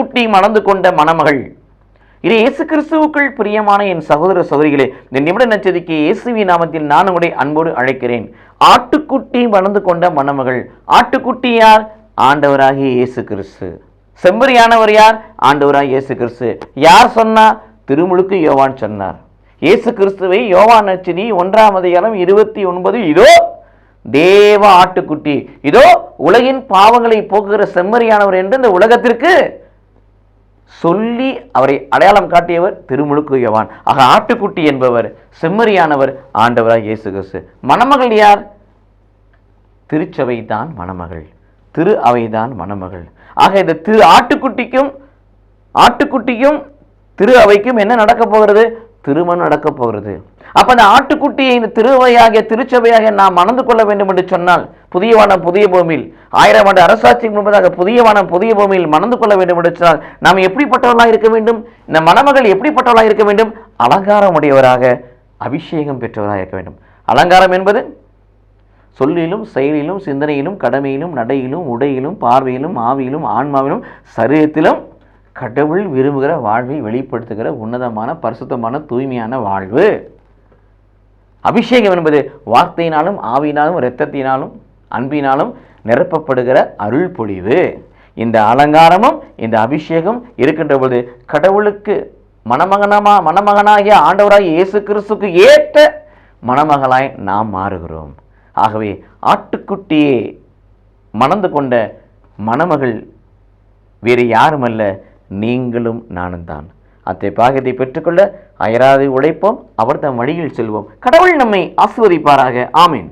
ஆட்டுக்குட்டி மணந்து கொண்ட மணமகள். இது இயேசு கிறிஸ்துவுக்குள் பிரியமான என் சகோதர சகோதரிகளே இந்த நிமிட நச்சதிக்கு இயேசுவி நாமத்தில் நான் உங்களுடைய அன்போடு அழைக்கிறேன். ஆட்டுக்குட்டி வளர்ந்து கொண்ட மணமகள். ஆட்டுக்குட்டி யார்? ஆண்டவராகிய இயேசு கிறிஸ்து. செம்பரியானவர் யார்? ஆண்டவராக இயேசு கிறிஸ்து. யார் சொன்னார் திருமுழுக்கு யோவான் சொன்னார். இயேசு கிறிஸ்துவை யோவான் நச்சினி ஒன்றாம் அதிகாரம் இருபத்தி ஒன்பது இதோ தேவ ஆட்டுக்குட்டி. இதோ உலகின் பாவங்களை போக்குகிற செம்மறியானவர் என்று இந்த உலகத்திற்கு சொல்லி அவரை அடையாளம் காட்டியவர் திருமுழுக்கு யவான் ஆக ஆட்டுக்குட்டி என்பவர் செம்மறியானவர் ஆண்டவராக இயேசு கிறிஸ்து மணமகள் யார்? திருச்சபை தான் மணமகள். திரு அவைதான் மணமகள். ஆக இந்த திரு ஆட்டுக்குட்டிக்கும் ஆட்டுக்குட்டிக்கும் திரு அவைக்கும் என்ன நடக்க போகிறது? திருமணம் நடக்க போகிறது. அப்போ அந்த ஆட்டுக்குட்டியை இந்த திருவையாகிய திருச்சபையாக நாம் மணந்து கொள்ள வேண்டும் என்று சொன்னால் புதிய வானம் புதிய பூமியில் ஆயிரம் ஆண்டு அரசாட்சிக்கு முன்பதாக புதிய வானம் புதிய பூமியில் மணந்து கொள்ள வேண்டும் என்று சொன்னால் நாம் எப்படிப்பட்டவர்களாக இருக்க வேண்டும்? இந்த மணமகள் எப்படிப்பட்டவர்களாக இருக்க வேண்டும்? அலங்காரம் உடையவராக அபிஷேகம் பெற்றவராக இருக்க வேண்டும். அலங்காரம் என்பது சொல்லிலும் செயலிலும் சிந்தனையிலும் கடமையிலும் நடையிலும் உடையிலும் பார்வையிலும் ஆவியிலும் ஆன்மாவிலும் சரீரத்திலும் கடவுள் விரும்புகிற வாழ்வை வெளிப்படுத்துகிற உன்னதமான பரிசுத்தமான தூய்மையான வாழ்வு. அபிஷேகம் என்பது வார்த்தையினாலும் ஆவியினாலும் இரத்தத்தினாலும் அன்பினாலும் நிரப்பப்படுகிற அருள் பொழிவு. இந்த அலங்காரமும் இந்த அபிஷேகம் இருக்கின்ற பொழுது கடவுளுக்கு மணமகனமா மணமகனாகிய ஆண்டவராகிய இயேசு கிறிஸ்துக்கு ஏற்ற மணமகளாய் நாம் மாறுகிறோம். ஆகவே ஆட்டுக்குட்டியே மணந்து கொண்ட மணமகள் வேறு யாருமல்ல. நீங்களும் நானும் தான். அத்தை பாகத்தை பெற்றுக்கொள்ள அயராது உழைப்போம் அவர் தம் வழியில் செல்வோம். கடவுள் நம்மை ஆசிர்வதிப்பாராக. ஆமீன்.